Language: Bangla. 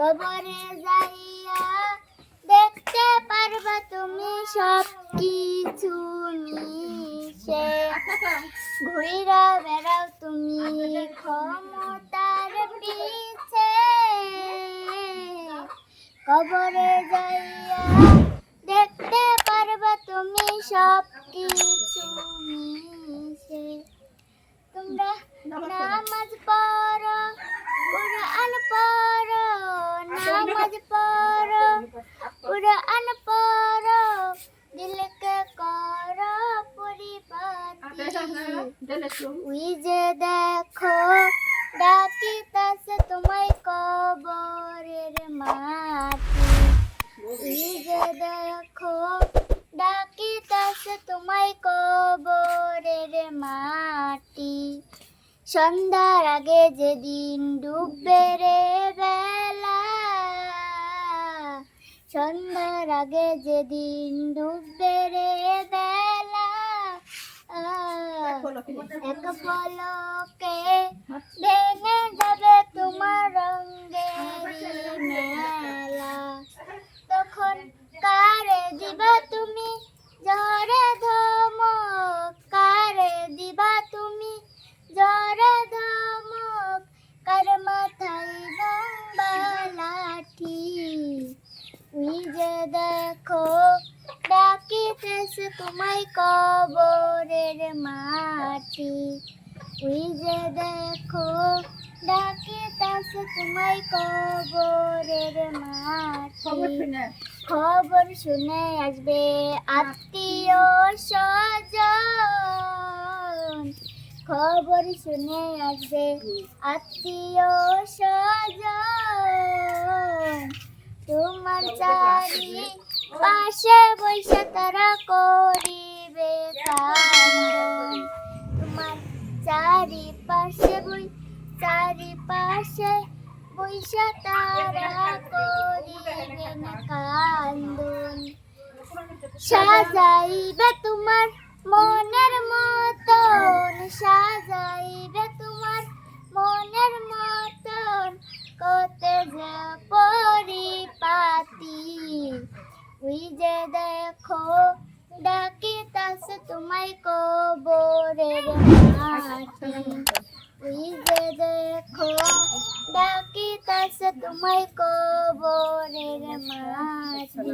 কবরে যাইয়া দেখতে পারবা তুমি সব কিছু মিশে। ঘুরিরা বেড়াও তুমি ক্ষমতার পিছে। কবরে যাইয়া দেখতে পারবা তুমি সব কিছু মিশে তোমরা নামাজ পড়ো কোরআন পড়ো নামাজ পড়ো কোরআন পড়ো দিলকে করো পরিপাটি ওই যে দেখো ডাকিতাছে তোমায় কবরের মাটি ওই যে দেখো ডাকিতাছে তোমায় কবরের মাটি সন্ধ্যার আগে যেদিন ডুববে রে বেলা সন্ধ্যার আগে যেদিন ডুববে রে বেলা এক পলকে ভেঙে যে দেখো ডাকিতেছে তোমায় কবরের মাটি। যে দেখো ডাকিতেছে তোমায় কবরের মাটি। খবর শুনে আসবে আত্মীয় স্বজন। খবর শুনে আসবে আত্মীয় স্বজন। তোমার চারি পাশে বসে তারা করিবে তোমার চারি পাশে বই চারি পাশে বৈশা তারা করিবে না কান্দন। সাজাইবে তোমার মনের মতন সাজাইবে ওই যে দেখো ডাকিতাছে তোমায় কবরের মাটি ওই যে দেখো ডাকিতাছে তোমায় কবরের মাটি